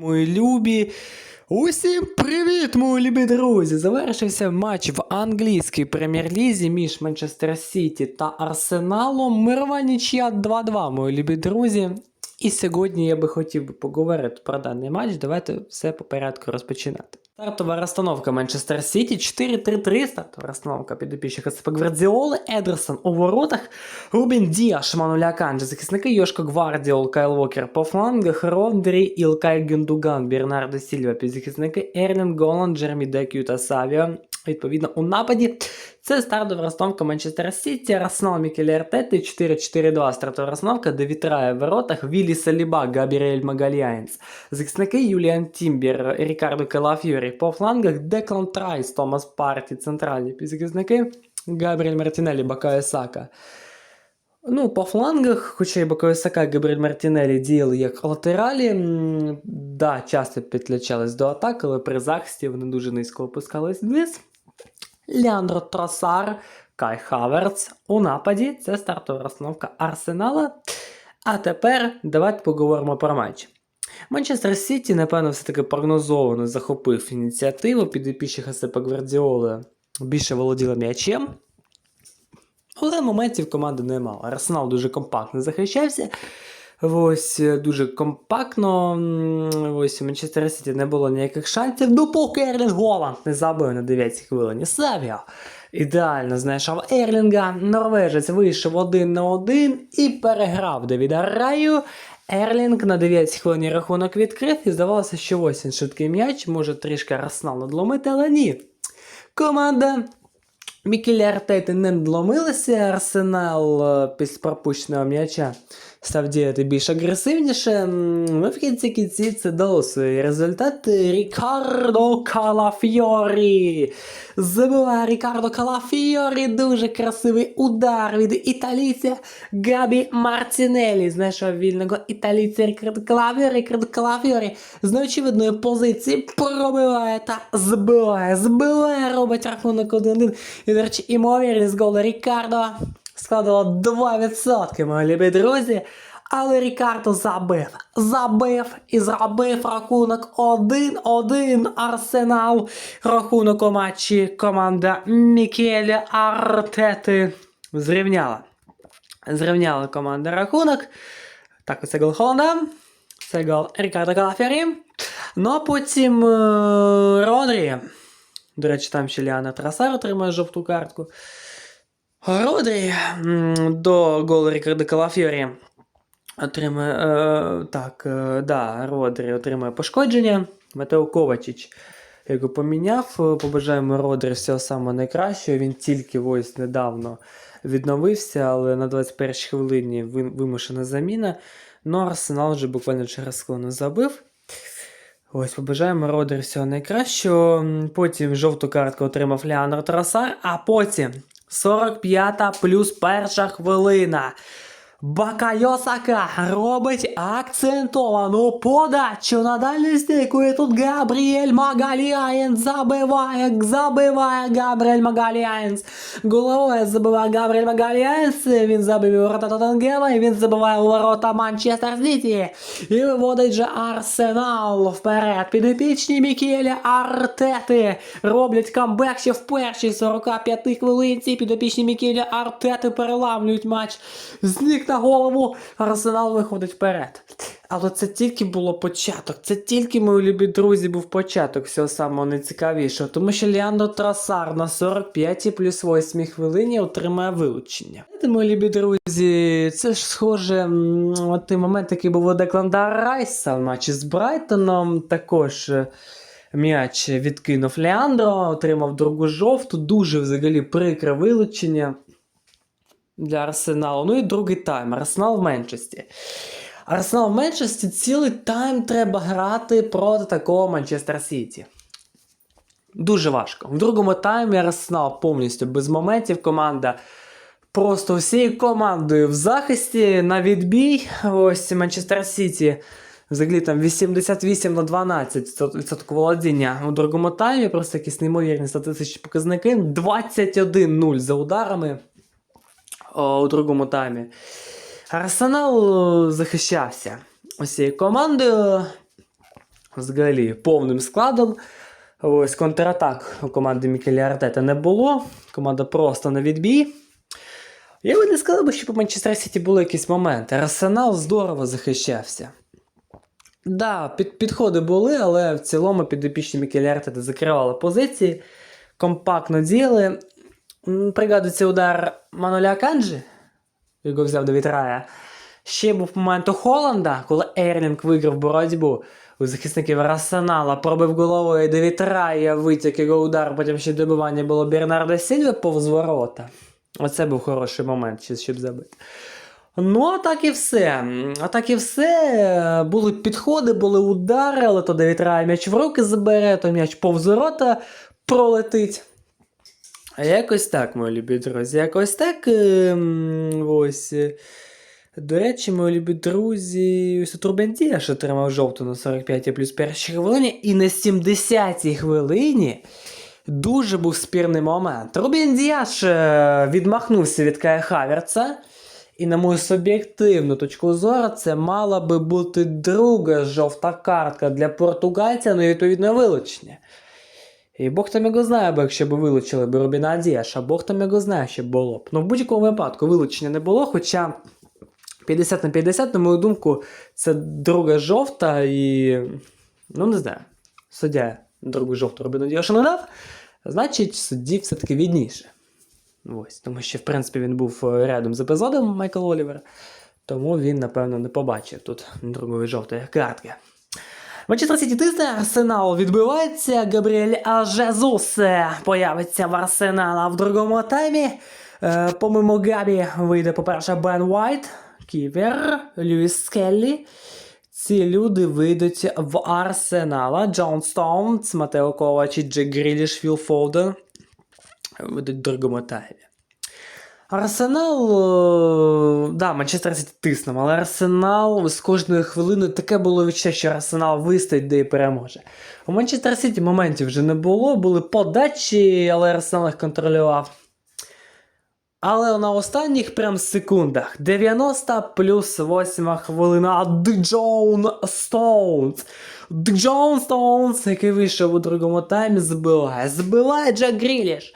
Мої любі. Усім привіт, мої любі друзі! Завершився матч в англійській прем'єр-лізі між Манчестер Сіті та Арсеналом. Мирова нічия 2-2, мої любі друзі. І сьогодні я би хотів поговорити про даний матч. Давайте все по порядку розпочинати. Стартова розстановка Манчестер Сіті 4-3-3. Стартова розстановка підопічних АЦП Гвардіоли, Едерсон у воротах, Рубін Діаш, Мануля Канджі, захисники Йошко Гвардіол, Кайл Вокер по флангах, Рондрі, Ілкай Гюндуган, Бернардо Сільва, підзахисники Ерлін Голланд, Джермі Декю та Савіо. Відповідно, у нападі це стартова розстановка Манчестер Сіті, Арсенал Мікелі Артети, 4-4-2 стартова розстановка, де вітрає в воротах Віллі Саліба, Габріель Магальянс. Захисники Юліан Тімбір, Рікардо Калафьорі по флангах, Деклан Трайс, Томас Парті, центральні захисники, Габріель Мартінелі, Бакая Сака. Ну, по флангах, хоча й Бакая Сака і Габріель Мартінелі діяли як латералі, да, часто підключались до атак, але при захисті вони дуже низько опускались вниз. Леандро Тросар, Кай Хаверц у нападі. Це стартова розстановка Арсенала. А тепер давайте поговоримо про матч. Манчестер Сіті, напевно, все-таки прогнозовано захопив ініціативу підопічних АСП Гвардіоли. Більше володіла м'ячем. Але моментів команди не мало. Арсенал дуже компактно захищався. Ось е, дуже компактно. Ось у Манчестер Сіті не було ніяких шансів, допоки Ерлінг Голланд не забив на 9 хвилині. Савіо ідеально знайшов Ерлінга. Норвежець вийшов один на один і переграв Девіда Раю. Ерлінг на 9 хвилині рахунок відкрив і здавалося, що ось він швидкий м'яч, може трішки Арсенал надломити, але ні. Команда Мікелі Артети не надломилися, Арсенал е, після пропущеного м'яча став діяти більш агресивніше. Ну, в кінці кінці це дало свої результати. Рікардо Калафьорі. Забиває Рікардо Калафьорі. Дуже красивий удар від італійця Габі Мартінелі. Знайшов вільного італійця Рікардо Калафьорі. Рікардо Калафьорі з неочевидної позиції пробиває та збиває. Збиває, робить рахунок 1-1. І, до речі, імовірність голу Рікардо складала 2%, мої любі друзі. Але Рікардо забив. Забив і зробив рахунок 1-1 Арсенал. Рахунок у матчі команда Мікелі Артети зрівняла. Зрівняла команда рахунок. Так, оце гол Холланда. Це гол Рікардо Калафері. Ну а потім е, Родрі. До речі, там ще Ліана Трасар отримає жовту картку. Родрі до голу Рікардо Калафьорі отримає. Е, так, е, да, Родрі отримає пошкодження. Матео Ковачич його поміняв. Е, Побажаємо Родрі всього самого найкращого. Він тільки ось недавно відновився, але на 21-й хвилині вимушена заміна. Ну, Арсенал вже буквально через хвилину забив. Ось, побажаємо Родрі всього найкращого. Потім жовту картку отримав Леандро Трасар, а потім 45 плюс перша хвилина. Бакайосака робить акцентовану подачу на дальню стійку. І тут Габріель Магаліаєнс забиває, забиває Габріель Магаліаєнс. Головою забиває Габріель Магаліаєнс. Він забив у ворота Тоттенгема, і він забиває у ворота Манчестер Сіті. І виводить же Арсенал вперед. Підопічні Мікелі Артети роблять камбек ще в першій 45 хвилинці. Підопічні Мікелі Артети переламлюють матч. Зник на голову, Арсенал виходить вперед. Але це тільки було початок. Це тільки, мої любі друзі, був початок всього самого найцікавішого. Тому що Ліандо Трасар на 45 плюс 8 хвилині отримає вилучення. Знаєте, мої любі друзі, це ж схоже от той момент, який був у Декланда Райса в матчі з Брайтоном. Також е, м'яч відкинув Леандро, отримав другу жовту, дуже взагалі прикре вилучення для Арсеналу. Ну і другий тайм. Арсенал в Менчесті. Арсенал в Менчесті цілий тайм треба грати проти такого Манчестер Сіті. Дуже важко. В другому таймі Арсенал повністю без моментів. Команда просто всією командою в захисті на відбій. Ось Манчестер Сіті. Взагалі там 88 на 12 відсотку володіння у другому таймі. Просто якісь неймовірні статистичні показники. 21-0 за ударами у другому таймі. Арсенал е, захищався ось цією командою. взагалі повним складом. Ось контратак у команди Мікелі Артета не було. Команда просто на відбій. Я би не сказав, би, що по Манчестер Сіті були якісь моменти. Арсенал здорово захищався. Да, під, підходи були, але в цілому підопічні Мікелі Артета закривали позиції, компактно діяли. Пригадується удар Мануля Канджі, його взяв до вітрая. Ще був момент у Холланда, коли Ерлінг виграв боротьбу у захисників Арсенала, пробив головою до вітрая, витяг його удар, потім ще добивання було Бернардо Сільве повз ворота. Оце був хороший момент, щоб забити. Ну, а так і все. А так і все. Були підходи, були удари, але то де вітрає м'яч в руки забере, то м'яч повз ворота пролетить. А якось так, мої любі друзі. Якось так. ем, Ось. е, До речі, мої любі друзі, ось Рубен Діаш отримав жовту на 45 плюс першій хвилині, і на 70-й хвилині дуже був спірний момент. Рубен Діаш е, відмахнувся від Кая Хаверца. І на мою суб'єктивну точку зору, це мала би бути друга жовта картка для португальця, ну і відповідно вилучення. І Бог там його знає, бо якщо б вилучили б Рубіна Діаша, Бог там його знає, що було б. Ну в будь-якому випадку вилучення не було, хоча 50 на 50, на мою думку, це друга жовта і. Ну, не знаю. Суддя другу жовту Рубіну Діашу не дав, значить, судді все-таки відніше. Ось, тому що, в принципі, він був е, рядом з епізодом Майкл Олівер, тому він, напевно, не побачив тут другої жовтої картки. Манчестер Сіті тисне, Арсенал відбивається. Габріель Ажезус появиться в Арсенала в другому таймі. Е, помимо Габі вийде, по-перше, Бен Уайт, Ківер, Льюіс Скеллі. Ці люди вийдуть в Арсенала. Джон Стоунс, Матео Ковач Джек Гріліш, Філ Фолден вийдуть в другому таймі. Арсенал, е, да, Манчестер Сіті тиснув, але Арсенал з кожної хвилини таке було відчуття, що Арсенал вистоїть, де і переможе. У Манчестер Сіті моментів вже не було, були подачі, але Арсенал їх контролював. Але на останніх прям секундах 90 плюс 8 хвилина Джон Стоунс. Джон Стоунс, який вийшов у другому таймі, збиває. Збиває Джек Гріліш.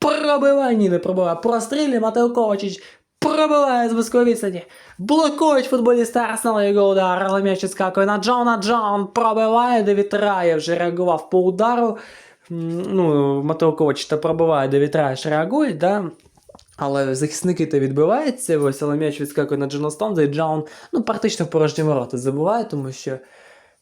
Пробиває, ні, не пробиває. Прострілює Матео Ковачич. Пробиває з близької відстані. Блокують футболісти Арсенала його удар, але м'яч скакує на Джона Джон. Пробиває, де вітрає, вже реагував по удару. Ну, Матео Ковач та пробиває, де вітрає, ж реагує, да? Але захисники то відбиваються, ось але м'яч відскакує на Джона Стоунза, і Джон ну, практично в порожні ворота забуває, тому що.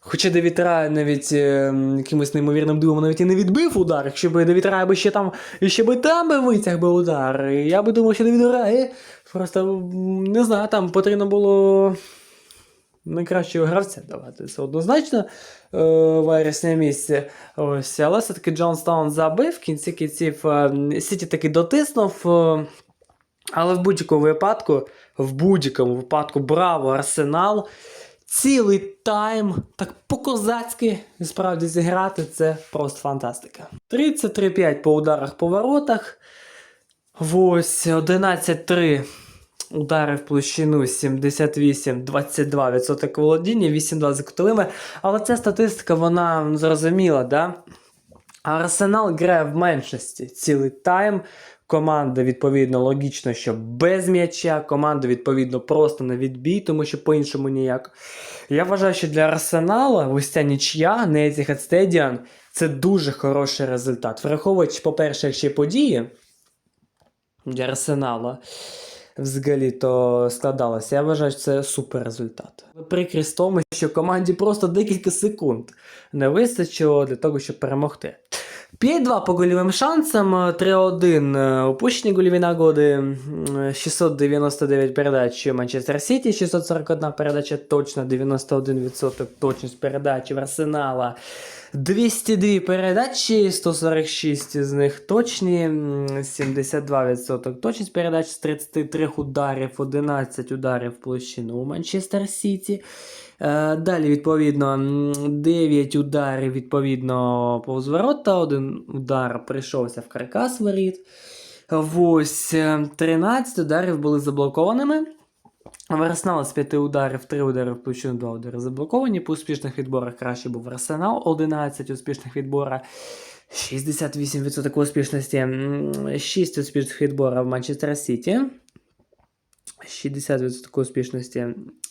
Хоча Девід Рай навіть е, якимось неймовірним дивом навіть і не відбив удар, якщо б Девід Рай би ще там, і ще би там би витяг би удар. Я би думав, що Девід Рай просто не знаю, там потрібно було найкращого гравця давати. Це однозначно е, вересня місці. Ось, але все-таки Джон Стоун забив, в кінці кінців е, Сіті таки дотиснув. Е, але в будь-якому випадку, в будь-якому випадку, браво, Арсенал. Цілий тайм, так по-козацьки справді зіграти, це просто фантастика. 33-5 по ударах по воротах. Ось 11-3 удари в площину, 78-22% володіння, 8-2 за кутовими. Але ця статистика, вона зрозуміла, да? Арсенал грає в меншості цілий тайм. Команда, відповідно, логічно, що без м'яча, команда, відповідно, просто на відбій, тому що по-іншому ніяк. Я вважаю, що для Арсенала ось ця нічия на Etihad Stadium це дуже хороший результат. Враховуючи, по-перше, ще події для Арсенала взагалі то складалося. Я вважаю, що це супер результат. Прикрість тому, що команді просто декілька секунд не вистачило для того, щоб перемогти. 5-2 по гольовим шансам, 3-1 е, упущені гольові нагоди, м, 699 передач Манчестер Сіті, 641 передача точно, 91% точність передачі в Арсенала. 202 передачі, 146 з них точні, 72% точність передач з 33 ударів, 11 ударів в площину у Манчестер Сіті. Е, Далі, відповідно, 9 ударів, відповідно, повз ворота, один удар прийшовся в каркас воріт. Ось е, 13 ударів були заблокованими. В Арсенал з 5 ударів, 3 удари в площину, 2 удари заблоковані. По успішних відборах краще був Арсенал, 11 успішних відбора. 68% успішності, 6 успішних відборів в Манчестер Сіті. 60% успішності,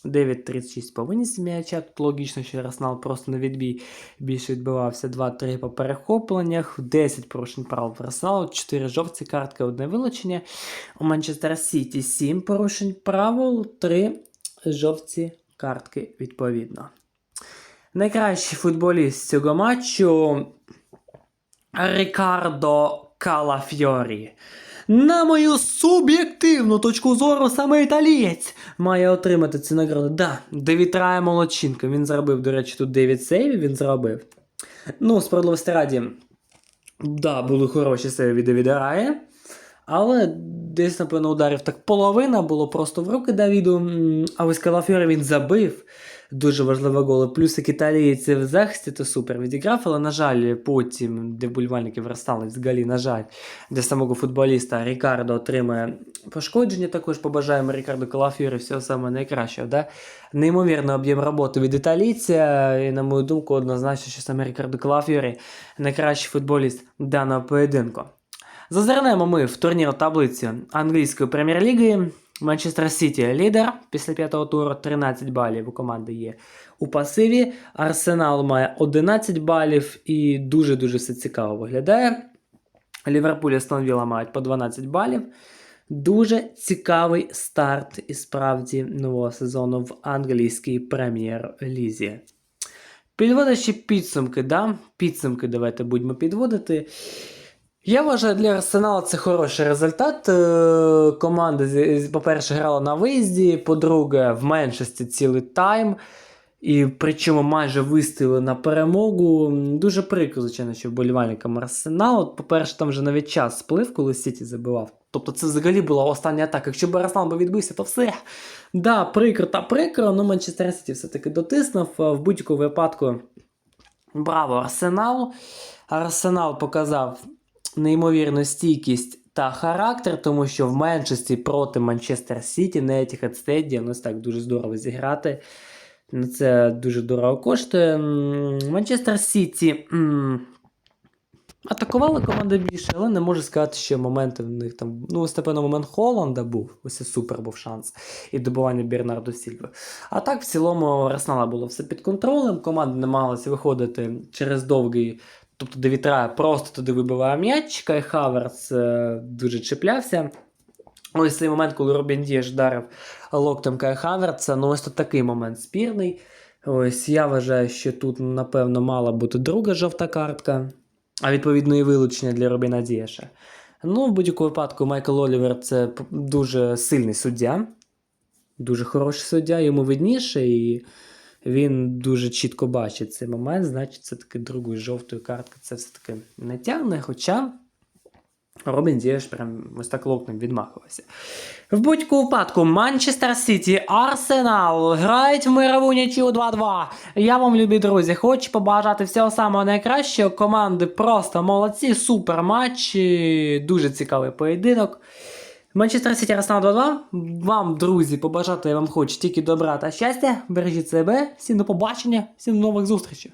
9-36 по винісі м'яча. Тут логічно, що Арсенал просто на відбій більше відбивався 2-3 по перехопленнях, 10 порушень прав в Арсеналу, 4 жовті картки, одне вилучення. У Манчестер Сіті 7 порушень правил, 3 жовті картки відповідно. Найкращий футболіст цього матчу Рікардо Калафьорі. На мою суб'єктивну точку зору, саме італієць має отримати ці награду. Да, Девід молодчинка. Він зробив, до речі, тут 9 сейвів, він зробив. Ну, справедливості раді, да, були хороші сейви від Девіда Рая. Але десь, напевно, ударів так половина було просто в руки Давіду. А ось Калафьорі він забив. Дуже важливе голи. Плюс як італієць в захисті, то супер відіграв, але, на жаль, потім, де вболівальники виростали, взагалі, на жаль, для самого футболіста Рікардо отримає пошкодження. Також побажаємо Рікардо Калафьорі всього самого найкращого. Да? Неймовірний об'єм роботи від італійця. І, на мою думку, однозначно, що саме Рікардо Калафьорі найкращий футболіст даного поєдинку. Зазирнемо ми в турнір таблиці англійської прем'єр-ліги. Манчестер Сіті лідер після п'ятого туру 13 балів у команди є у пасиві. Арсенал має 11 балів і дуже-дуже все цікаво виглядає. Ліверпуль і Астон Вілла мають по 12 балів. Дуже цікавий старт і справді нового сезону в англійській прем'єр-лізі. Підводячи підсумки, да? підсумки давайте будемо підводити. Я вважаю, для Арсенала це хороший результат. Е, Команда, по-перше, грала на виїзді, по-друге, в меншості цілий тайм. І причому майже вистояли на перемогу. Дуже прикро, звичайно, що вболівальникам Арсеналу. По-перше, там вже навіть час сплив, коли Сіті забивав. Тобто це взагалі була остання атака. Якщо б Арсенал би відбився, то все. Да, прикро та прикро, але Манчестер Сіті все-таки дотиснув. В будь-якому випадку браво Арсеналу. Арсенал показав неймовірну стійкість та характер, тому що в меншості проти Манчестер Сіті на Etihad Stadium, ось так дуже здорово зіграти. Ну, Це дуже дорого коштує. Манчестер Сіті атакувала команда більше, але не можу сказати, що моменти в них там. Ну, ось, напевно, момент Холланда був. Ось супер був шанс. І добування Бернарду Сільви. А так, в цілому, у Арсенала було все під контролем. Команда намагалася виходити через довгий. Тобто де Вітра просто туди вибиває м'яч, Кай Хаверс е, дуже чіплявся. Ось цей момент, коли Робін Дієш вдарив локтем Кай Хаверца, ну ось тут такий момент спірний. Ось я вважаю, що тут, напевно, мала бути друга жовта картка, а відповідно і вилучення для Робіна Дієша. Ну, в будь-якому випадку, Майкл Олівер це дуже сильний суддя, дуже хороший суддя, йому видніше, і він дуже чітко бачить цей момент, значить, це таки другої жовтої картки це все-таки не тягне, хоча Робін Дієш прям ось так локтем відмахувався. В будь-якому випадку Манчестер Сіті, Арсенал грають в мирову нічию 2-2. Я вам, любі друзі, хочу побажати всього самого найкращого. Команди просто молодці, супер матч, дуже цікавий поєдинок. Манчестер Сіті Арсенал 2-2. Вам, друзі, побажати вам хоч тільки добра та щастя. Бережіть себе, всім до побачення, всім до нових зустрічей.